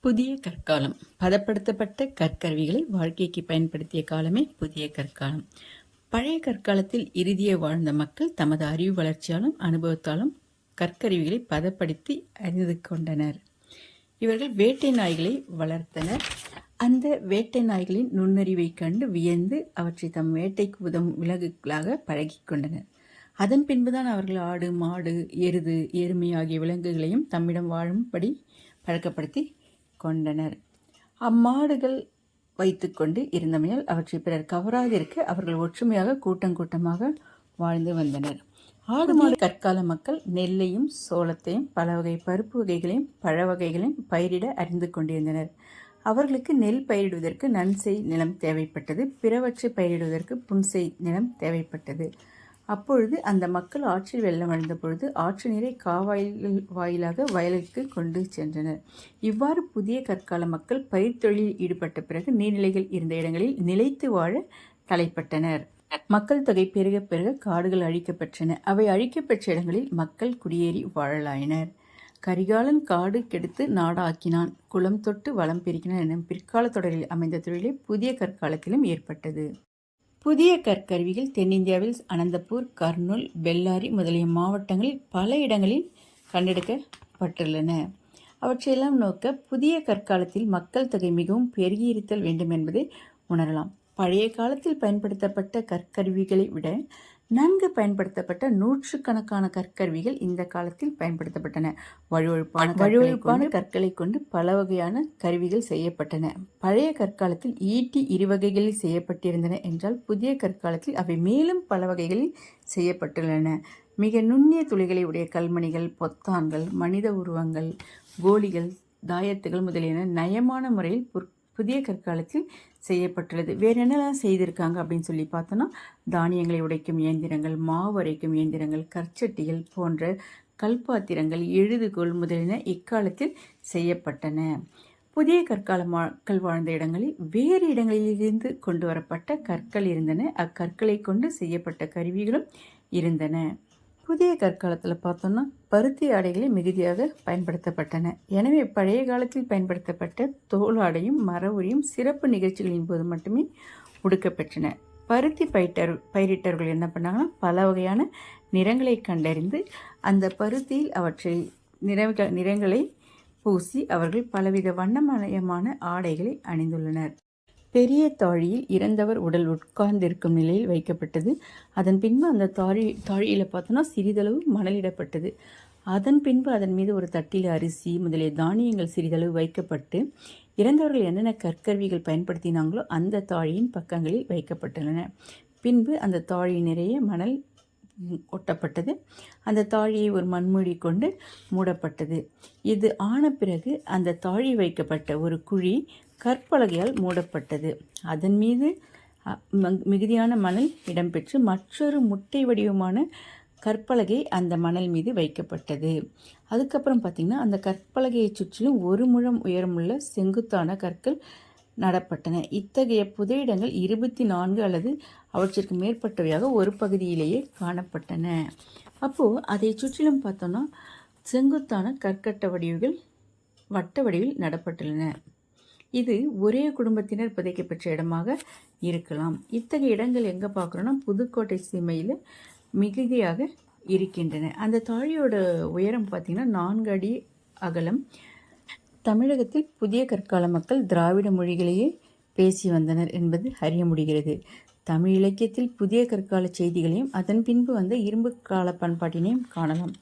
புதிய கற்காலம். பதப்படுத்தப்பட்ட கற்கருவிகளை வாழ்க்கைக்கு பயன்படுத்திய காலமே புதிய கற்காலம். பழைய கற்காலத்தில் இறுதியை வாழ்ந்த மக்கள் தமது அறிவு வளர்ச்சியாலும் அனுபவத்தாலும் கற்கருவிகளை பதப்படுத்தி அறிந்து கொண்டனர். இவர்கள் வேட்டை நாய்களை வளர்த்தனர். அந்த வேட்டை நாய்களின் நுண்ணறிவை கண்டு வியந்து அவற்றை தம் வேட்டைக்கு உதவும் விலங்குகளாக பழகி கொண்டனர். அதன் பின்புதான் அவர்கள் ஆடு மாடு எருது எருமை ஆகிய விலங்குகளையும் தம்மிடம் வாழும்படி பழக்கப்படுத்தி கொண்டனர். அம்மாடுகள் வைத்துக்கொண்டு இருந்தமையால் அவற்றை பிறர் கவராதிருக்க அவர்கள் ஒற்றுமையாக கூட்டம் கூட்டமாக வாழ்ந்து வந்தனர். ஆடு மாடு கற்கால மக்கள் நெல்லையும் சோளத்தையும் பல வகை பருப்பு வகைகளையும் பழ வகைகளையும் பயிரிட அறிந்து கொண்டிருந்தனர். அவர்களுக்கு நெல் பயிரிடுவதற்கு நன்செய் நிலம் தேவைப்பட்டது. பிறவற்றை பயிரிடுவதற்கு புன்செய் நிலம் தேவைப்பட்டது. அப்பொழுது அந்த மக்கள் ஆற்றில் வெள்ளம் அடைந்த பொழுது ஆற்று நீரை காவாயில் வாயிலாக வயலுக்கு கொண்டு சென்றனர். இவ்வாறு புதிய கற்கால மக்கள் பயிர் தொழிலில் ஈடுபட்ட பிறகு நீர்நிலைகள் இருந்த இடங்களில் நிலைத்து வாழ தலைப்பட்டனர். மக்கள் தொகை பெருக பெருக காடுகள் அழிக்கப்பெற்றன. அவை அழிக்கப்பெற்ற இடங்களில் மக்கள் குடியேறி வாழலாயினர். கரிகாலன் காடு கெடுத்து நாடாக்கினான். குளம் தொட்டு வளம் பெருக்கினான் எனும் பிற்கால தொடரில் அமைந்த தொழிலே புதிய கற்காலத்திலும் ஏற்பட்டது. புதிய கற்கருவிகள் தென்னிந்தியாவில் அனந்தபூர் கர்னூல் பெல்லாரி முதலிய மாவட்டங்களில் பல இடங்களில் கண்டெடுக்கப்பட்டுள்ளன. அவற்றையெல்லாம் நோக்க புதிய கற்காலத்தில் மக்கள் தொகை மிகவும் பெருகியிருத்தல் வேண்டும் என்பதை உணரலாம். பழைய காலத்தில் பயன்படுத்தப்பட்ட கற்கருவிகளை விட நன்கு பயன்படுத்தப்பட்ட நூற்றுக்கணக்கான கற்கருவிகள் இந்த காலத்தில் பயன்படுத்தப்பட்டன. வழுவழுப்பான வழுவழுப்பான கற்களை கொண்டு பல வகையான கருவிகள் செய்யப்பட்டன. பழைய கற்காலத்தில் ஈட்டி இருவகைகளில் செய்யப்பட்டிருந்தன என்றால் புதிய கற்காலத்தில் அவை மேலும் பல வகைகளில் செய்யப்பட்டுள்ளன. மிக நுண்ணிய துளிகளை உடைய கல்மணிகள் பொத்தான்கள் மனித உருவங்கள் கோலிகள் தாயத்துகள் முதலியன நயமான முறையில் புதிய கற்காலத்தில் செய்யப்பட்டுள்ளது. வேறு என்னெல்லாம் செய்திருக்காங்க அப்படின்னு சொல்லி பார்த்தோன்னா தானியங்களை உடைக்கும் இயந்திரங்கள் மாவரைக்கும் இயந்திரங்கள் கற்சட்டிகள் போன்ற கல்பாத்திரங்கள் எழுதுகோள் முதலின இக்காலத்தில் செய்யப்பட்டன. புதிய கற்கால மக்கள் வாழ்ந்த இடங்களில் வேறு இடங்களிலிருந்து கொண்டு வரப்பட்ட கற்கள் இருந்தன. அக்கற்களை கொண்டு செய்யப்பட்ட கருவிகளும் இருந்தன. புதிய கற்காலத்தில் பார்த்தோம்னா பருத்தி ஆடைகளே மிகுதியாக பயன்படுத்தப்பட்டன. எனவே பழைய காலத்தில் பயன்படுத்தப்பட்ட தோல் ஆடையும் மர உரியும் சிறப்பு நிகழ்ச்சிகளின் போது மட்டுமே உடுக்கப்பெற்றன. பருத்தி பயிட்டர் பயிரிட்டவர்கள் என்ன பண்ணாங்கன்னா பல வகையான நிறங்களை கண்டறிந்து அந்த பருத்தியில் அவற்றை நிற நிறங்களை பூசி அவர்கள் பலவித வண்ணமயமான ஆடைகளை அணிந்துள்ளனர். பெரிய தாழியில் இறந்தவர் உடல் உட்கார்ந்திருக்கும் நிலையில் வைக்கப்பட்டது. அதன் பின்பு அந்த தாழி தாழியில் பார்த்தோன்னா சிறிதளவு மணலிடப்பட்டது. அதன் பின்பு அதன் மீது ஒரு தட்டில் அரிசி முதலிய தானியங்கள் சிறிதளவு வைக்கப்பட்டு இறந்தவர்கள் என்னென்ன கற்கருவிகள் பயன்படுத்தினாங்களோ அந்த தாழியின் பக்கங்களில் வைக்கப்பட்டுள்ளன. பின்பு அந்த தாழி நிறைய மணல் ஒட்டப்பட்டது. அந்த தாழியை ஒரு மண்மூடி கொண்டு மூடப்பட்டது. இது ஆன பிறகு அந்த தாழி வைக்கப்பட்ட ஒரு குழி கற்பலகையால் மூடப்பட்டது. அதன் மீது மிகுதியான மணல் இடம்பெற்று மற்றொரு முட்டை வடிவமான கற்பலகை அந்த மணல் மீது வைக்கப்பட்டது. அதுக்கப்புறம் பார்த்திங்கன்னா அந்த கற்பலகையை சுற்றிலும் ஒரு முழம் உயரமுள்ள செங்குத்தான கற்கள் நடப்பட்டன. இத்தகைய புதையிடங்கள் இருபத்தி நான்கு அல்லது அவற்றிற்கு மேற்பட்டவையாக ஒரு பகுதியிலேயே காணப்பட்டன. அப்போது அதை சுற்றிலும் பார்த்தோன்னா செங்குத்தான கற்கட்ட வடிவுகள் வட்ட வடிவில் நடப்பட்டுள்ளன. இது ஒரே குடும்பத்தினர் புதைக்கப்பெற்ற இடமாக இருக்கலாம். இத்தகைய இடங்கள் எங்கே பார்க்குறோன்னா புதுக்கோட்டை சீமையில் மிகுதியாக இருக்கின்றன. அந்த தாழியோட உயரம் பார்த்திங்கன்னா நான்கு அடி அகலம் தமிழகத்தில் புதிய கற்கால மக்கள் திராவிட மொழிகளையே பேசி வந்தனர் என்பது அறிய முடிகிறது. தமிழ் இலக்கியத்தில் புதிய கற்கால செய்திகளையும் அதன் பின்பு வந்த இரும்பு கால பண்பாட்டினையும் காணலாம்.